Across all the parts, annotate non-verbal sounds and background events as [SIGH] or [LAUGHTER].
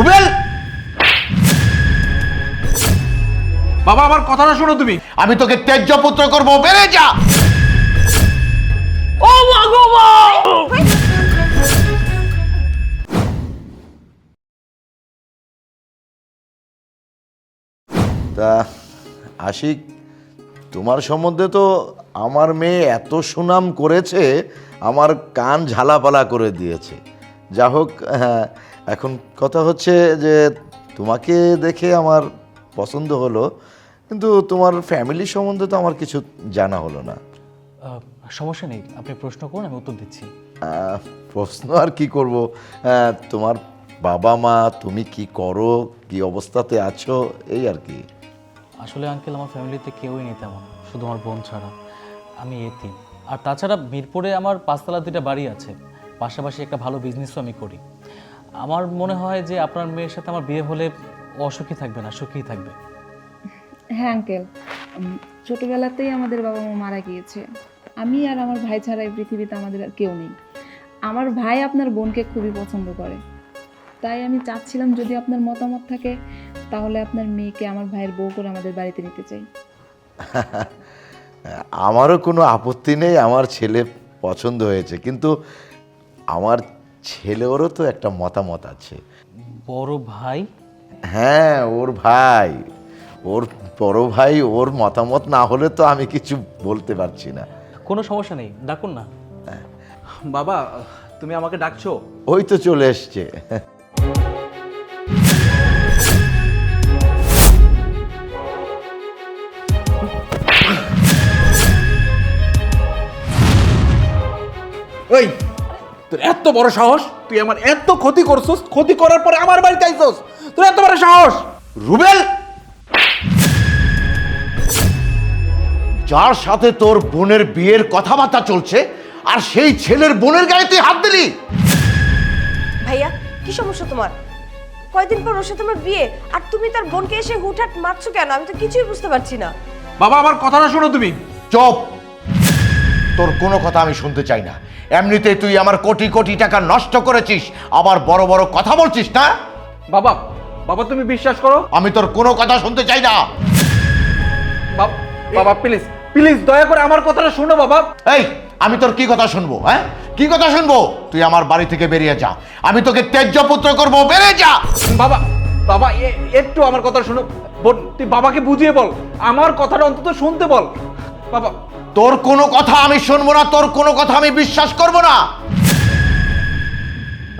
রুবেল! বাবা আমার কথাটা শোনো তুমি। আমি তোকে পুত্র করব বেড়ে যা! ও তা আশিক তোমার সম্বন্ধে তো আমার মেয়ে এত সুনাম করেছে আমার কান ঝালাপালা করে দিয়েছে। যা হোক হ্যাঁ, এখন কথা হচ্ছে যে তোমাকে দেখে আমার পছন্দ হলো কিন্তু তোমার ফ্যামিলি সম্বন্ধে তো আমার কিছু জানা হলো না। সমস্যা নেই আপনি প্রশ্ন করুন আমি উত্তর দিচ্ছি। প্রশ্ন আর কি করব? তোমার বাবা মা তুমি কি করো? কি অবস্থাতে আছো? এই আর কি। আসলে আঙ্কেল আমার ফ্যামিলিতে কেউই নেই তেমন শুধু আমার বোন ছাড়া। আমি এতিম। আর তাছাড়া মিরপুরে আমার পাঁচতলা দুইটা বাড়ি আছে পাশাপাশি একটা ভালো বিজনেসও আমি করি। আমার মনে হয় যে আপনার মেয়ের সাথে আমার বিয়ে হলে অসুখী থাকবে না সুখী থাকবে। হ্যাঁ আঙ্কেল। ছোটবেলাতেই আমাদের বাবা মা মারা গিয়েছে। আমি আর আমার ভাই ছাড়া এই পৃথিবীতে আমাদের আর কেউ নেই। আমার ভাই আপনার বোনকে খুবই পছন্দ করে। তাই আমি চাচ্ছিলাম যদি আপনার মতামত থাকে তাহলে আপনার মেয়েকে আমার ভাইয়ের বউ করে আমাদের বাড়িতে নিতে চাই। আমারও কোনো আপত্তি নেই আমার ছেলে পছন্দ হয়েছে। কিন্তু আমার ছেলেরও তো একটা মতামত আছে। বড় ভাই? হ্যাঁ ওর ভাই। ওর বড় ভাই ওর মতামত না হলে তো আমি কিছু বলতে পারছি না। কোনো সমস্যা নেই ডাকুন না। বাবা তুমি আমাকে ডাকছো? ওই তো চলে এসছে। ওই! তোর এত বড় সাহস? তুই আমার এত ক্ষতি করছস ক্ষতি করার পরে আমার বাড়িতে আইছস। তোর এত বড় সাহস? রুবেল! যার সাথে তোর বোনের বিয়ের কথাবার্তা চলছে আর সেই ছেলের বোনের গায়ে তুই হাত দিলি? ভাইয়া কি সমস্যা তোমার? কয়দিন পর ওর সাথে আমার বিয়ে আর তুমি তার বোনকে এসে হুটহাট মারছো কেন? আমি তো কিছুই বুঝতে পারছি না। বাবা আমার কথাটা শোনো তুমি। চুপ! তোর কোনো কথা আমি শুনতে চাই না। এমনিতে তুই আমার কোটি কোটি টাকা নষ্ট করেছিস আবার বড় বড় কথা বলছিস না? বাবা বাবা তুমি বিশ্বাস করো? আমি তোর কোনো কথা শুনতে চাই না। বাবা বাবা প্লিজ প্লিজ দয়া করে আমার কথাটা শোনো বাবা। এই আমি তোর কি কথা শুনব হ্যাঁ? কি কথা শুনব? তুই আমার বাড়ি থেকে বেরিয়ে যা। আমি তোকে ত্যায্য পুত্র করব বেরিয়ে যা! বাবা বাবা এ- একটু আমার কথা শোনো। বোন তুই বাবাকে বুঝিয়ে বল। আমার কথাটা অন্তত শুনতে বল। বাবা তোর কোনো কথা আমি শুনব না তোর কোনো কথা আমি বিশ্বাস করব না।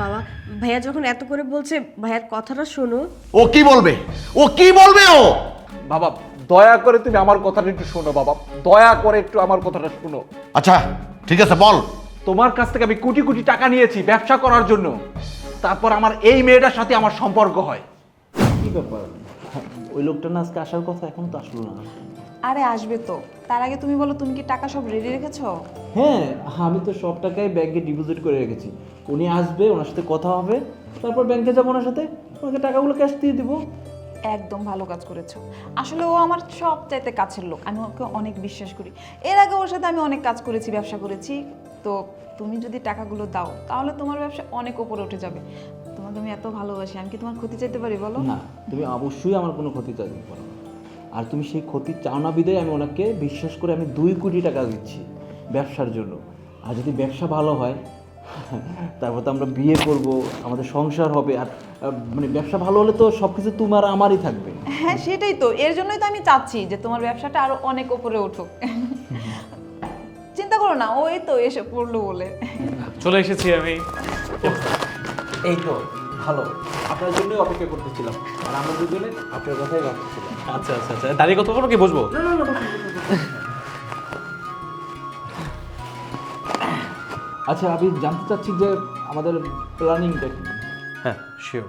বাবা ভাইয়া যখন এত করে বলছে ভাইয়ার কথাটা শোনো। ও কি বলবে? ও কি বলবে ও? বাবা দয়া করে তুমি আমার কথাটা একটু শোনো বাবা। দয়া করে একটু আমার কথাটা শোনো। আচ্ছা ঠিক আছে বল। তোমার কাছ থেকে আমি কোটি কোটি টাকা নিয়েছি ব্যবসা করার জন্য। তারপর আমার এই মেয়েটার সাথে আমার সম্পর্ক হয়। কি ব্যাপার? ওই লোকটা না আজকে আসার কথা এখন তো আসলো না। আরে আসবে তো। তার আগে তুমি বলো তুমি কি টাকা সব রেডি রেখেছো? হ্যাঁ আমি তো সব টাকাই ব্যাংকে ডিপোজিট করে রেখেছি। উনি আসবে ওনার সাথে কথা হবে তারপর ব্যাংকে যাব ওনার সাথে। ওনাকে টাকাগুলো ক্যাশ দিয়ে দিব। একদম ভালো কাজ করেছ। আসলে ও আমার সব চাইতে কাছের লোক আমি ওকে অনেক বিশ্বাস করি। এর আগে ওর সাথে আমি অনেক কাজ করেছি ব্যবসা করেছি। তো তুমি যদি টাকাগুলো দাও তাহলে তোমার ব্যবসা অনেক উপরে উঠে যাবে। তোমার তুমি এত ভালোবাসি আমি কি তোমার ক্ষতি চাইতে পারি বলো? না তুমি অবশ্যই আমার কোনো ক্ষতি চাইতে পারো না। আর তুমি সেই ক্ষতি চাও না বিদায় আমি ওনাকে বিশ্বাস করে আমি দুই কোটি টাকা দিচ্ছি ব্যবসার জন্য। আর যদি ব্যবসা ভালো হয় তারপর তো আমরা বিয়ে করব আমাদের সংসার হবে আর মানে ব্যবসা ভালো হলে তো সব কিছু তোমার আমারই থাকবে। হ্যাঁ সেটাই তো। এর জন্যই তো আমি চাচ্ছি যে তোমার ব্যবসাটা আরও অনেক উপরে উঠুক। চিন্তা করো না ওই তো এসে পড়ল বলে। চলে এসেছি আমি। এই তো। ভালো। আপনার জন্যই অপেক্ষা করতেছিলাম। আর আমরা দুজনে আপনার কথাই ভাবতেছিলাম। আচ্ছা আচ্ছা আচ্ছা। দাঁড়িয়ে কথা বলো কি? বসবো? আচ্ছা আমি জানতে চাচ্ছি যে আমাদের প্ল্যানিংটা কি? হ্যাঁ শিওর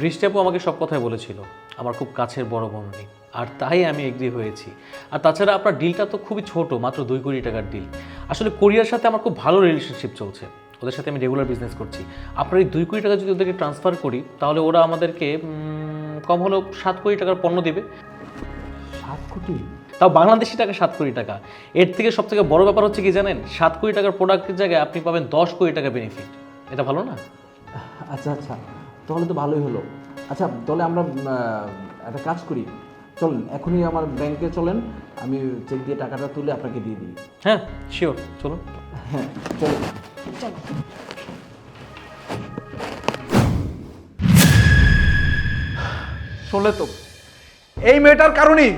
বৃষ্টি আপু আমাকে সব কথাই বলেছিল। আমার খুব কাছের বড় বোনটি আর তাই আমি এগ্রি হয়েছি। আর তাছাড়া আপনার ডিলটা তো খুবই ছোট মাত্র দুই কোটি টাকার ডিল আসলে কোরিয়ার সাথে আমার খুব ভালো রিলেশনশিপ চলছে। ওদের সাথে আমি রেগুলার বিজনেস করছি। আপনার এই দুই কোটি টাকা যদি ওদেরকে ট্রান্সফার করি তাহলে ওরা আমাদেরকে কম হলেও সাত কোটি টাকার পণ্য দেবে। সাত কোটি? তাও বাংলাদেশি টাকা সাত কোটি টাকা। এর থেকে সব থেকে বড় ব্যাপার হচ্ছে কি জানেন? সাত কোটি টাকার প্রোডাক্টের জায়গায় আপনি পাবেন দশ কোটি টাকা বেনিফিট এটা ভালো না? আচ্ছা আচ্ছা। তাহলে তো ভালোই হলো। আচ্ছা তাহলে আমরা একটা কাজ করি। চলেন এখনই আমার ব্যাংকে চলেন। আমি চেক দিয়ে টাকাটা তুলে আপনাকে দিয়ে দিই। হ্যাঁ শিওর চলুন। হ্যাঁ চলেন। চলো। শুনলে তো, এই মেয়েটার কারণেই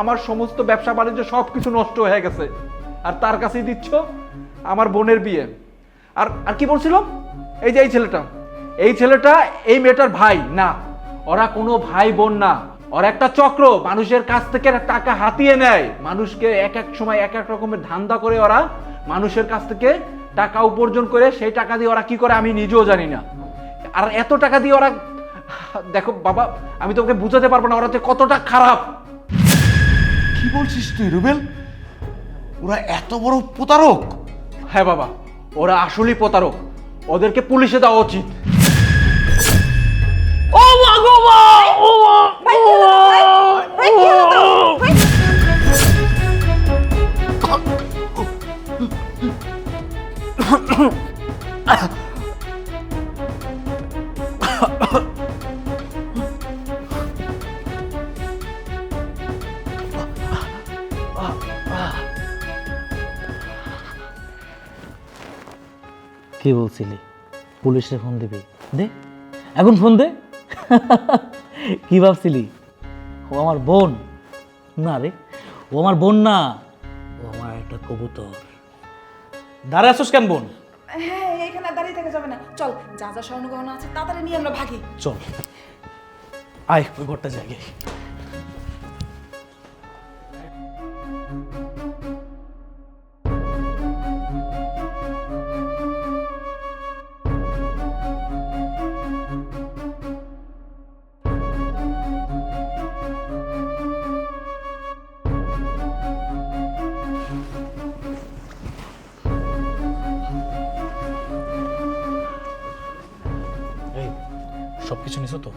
আমার সমস্ত ব্যবসা বাণিজ্য সব কিছু নষ্ট হয়ে গেছে। আর তার কাছেই দিচ্ছ আমার বোনের বিয়ে। আর আর কি বলছিলাম এই যে এই ছেলেটা এই ছেলেটা এই মেয়েটার ভাই, না, ওরা কোনো ভাই বোন না। ওরা একটা চক্র, মানুষের কাছ থেকে টাকা হাতিয়ে নেয়। মানুষকে এক এক সময় এক এক রকমের ধান্দা করে ওরা মানুষের কাছ থেকে টাকা উপার্জন করে সেই টাকা দিয়ে ওরা কি করে আমি নিজেও জানি না। আর এত টাকা দিয়ে ওরা দেখো বাবা আমি তোমাকে বুঝাতে পারব না ওরা যে কতটা খারাপ। কি বলছিস তুই রুবেল? ওরা এত বড় প্রতারক। হ্যাঁ বাবা ওরা আসলেই প্রতারক। ওদেরকে পুলিশে দেওয়া উচিত। কি বলছিলি পুলিশে ফোন দিবি। দে এখন ফোন দে। [LAUGHS] কি ভাবছিলি? ও আমার বোন। না রে ও আমার বোন না। ও আমার একটা কবুতর। দাঁড়া আসোস কেন বোন? হ্যাঁ এখানে দাঁড়িয়ে থেকে যাবে না। চল যা যা স্বর্ণ গহনা আছে তাড়াতাড়ি নিয়ে আমরা ভাগি। চল। আয় ওই ঘরটা জায়গায় কিছু নিছো তো?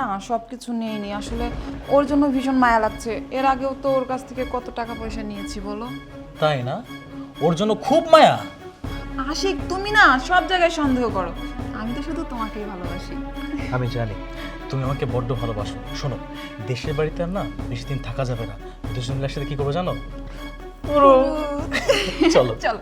না সব কিছু নেইনি। আসলে ওর জন্য ভীষণ মায়া লাগছে। এর আগেও তো ওর কাছ থেকে কত টাকা পয়সা নিয়েছি বলো? তাই না? ওর জন্য খুব মায়া। আশিক তুমি না সব জায়গায় সন্দেহ করো। আমি তো শুধু তোমাকেই ভালোবাসি। আমি জানি। তুমি আমাকে বড্ড ভালোবাসো। শোনো দেশের বাড়িতে আর না বেশি দিন থাকা যাবে না। দুজন মিলে একসাথে কি করব জানো? চলো। চলো।